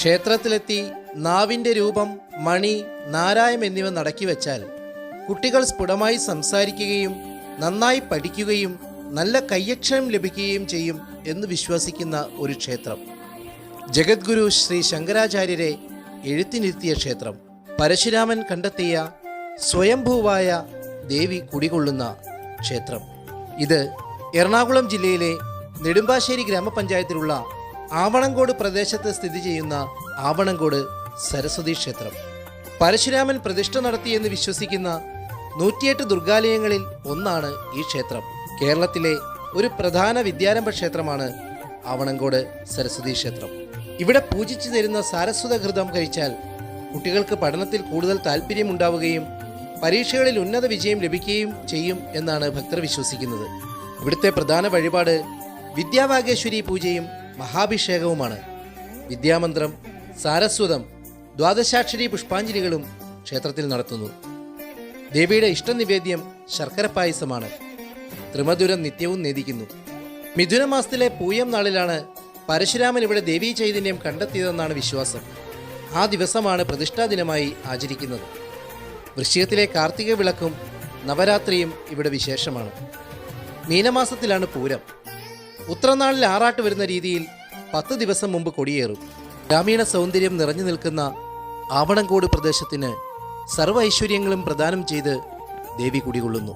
ക്ഷേത്രത്തിലെത്തി നാവിന്റെ രൂപം മണി നാരായം എന്നിവ നടക്കി വെച്ചാൽ കുട്ടികൾ സ്ഫുടമായി സംസാരിക്കുകയും നന്നായി പഠിക്കുകയും നല്ല കയ്യക്ഷരം ലഭിക്കുകയും ചെയ്യും എന്ന് വിശ്വസിക്കുന്ന ഒരു ക്ഷേത്രം. ജഗദ്ഗുരു ശ്രീ ശങ്കരാചാര്യരെ എഴുത്തിനിരുത്തിയ ക്ഷേത്രം. പരശുരാമൻ കണ്ടെത്തിയ സ്വയംഭൂവായ ദേവി കുടികൊള്ളുന്ന ക്ഷേത്രം. ഇത് എറണാകുളം ജില്ലയിലെ നെടുമ്പാശ്ശേരി ഗ്രാമപഞ്ചായത്തിലുള്ള ആവണങ്കോട് പ്രദേശത്ത് സ്ഥിതി ചെയ്യുന്ന ആവണങ്കോട് സരസ്വതി ക്ഷേത്രം. പരശുരാമൻ പ്രതിഷ്ഠ നടത്തിയെന്ന് വിശ്വസിക്കുന്ന നൂറ്റിയെട്ട് ദുർഗാലയങ്ങളിൽ ഒന്നാണ് ഈ ക്ഷേത്രം. കേരളത്തിലെ ഒരു പ്രധാന വിദ്യാരംഭ ക്ഷേത്രമാണ് ആവണങ്കോട് സരസ്വതി ക്ഷേത്രം. ഇവിടെ പൂജിച്ചു തരുന്ന സാരസ്വത ഘൃതം കഴിച്ചാൽ കുട്ടികൾക്ക് പഠനത്തിൽ കൂടുതൽ താല്പര്യമുണ്ടാവുകയും പരീക്ഷകളിൽ ഉന്നത വിജയം ലഭിക്കുകയും ചെയ്യും എന്നാണ് ഭക്തർ വിശ്വസിക്കുന്നത്. ഇവിടുത്തെ പ്രധാന വഴിപാട് വിദ്യാവാഗേശ്വരി പൂജയും മഹാഭിഷേകവുമാണ്. വിദ്യാമന്ത്രം സാരസ്വതം ദ്വാദശാക്ഷരി പുഷ്പാഞ്ജലികളും ക്ഷേത്രത്തിൽ നടത്തുന്നു. ദേവിയുടെ ഇഷ്ടനിവേദ്യം ശർക്കര പായസമാണ്. ത്രിമധുരം നിത്യവും നേദിക്കുന്നു. മിഥുനമാസത്തിലെ പൂയം നാളിലാണ് പരശുരാമൻ ഇവിടെ ദേവീ ചൈതന്യം കണ്ടെത്തിയതെന്നാണ് വിശ്വാസം. ആ ദിവസമാണ് പ്രതിഷ്ഠാ ദിനമായി ആചരിക്കുന്നത്. വൃശ്ചികത്തിലെ കാർത്തിക വിളക്കും നവരാത്രിയും ഇവിടെ വിശേഷമാണ്. മീനമാസത്തിലാണ് പൂരം. ഉത്രനാളിൽ ആറാട്ട് വരുന്ന രീതിയിൽ പത്ത് ദിവസം മുമ്പ് കൊടിയേറും. ഗ്രാമീണ സൗന്ദര്യം നിറഞ്ഞു നിൽക്കുന്ന ആവണങ്കോട് പ്രദേശത്തിന് സർവ ഐശ്വര്യങ്ങളും പ്രദാനം ചെയ്ത് ദേവി കുടികൊള്ളുന്നു.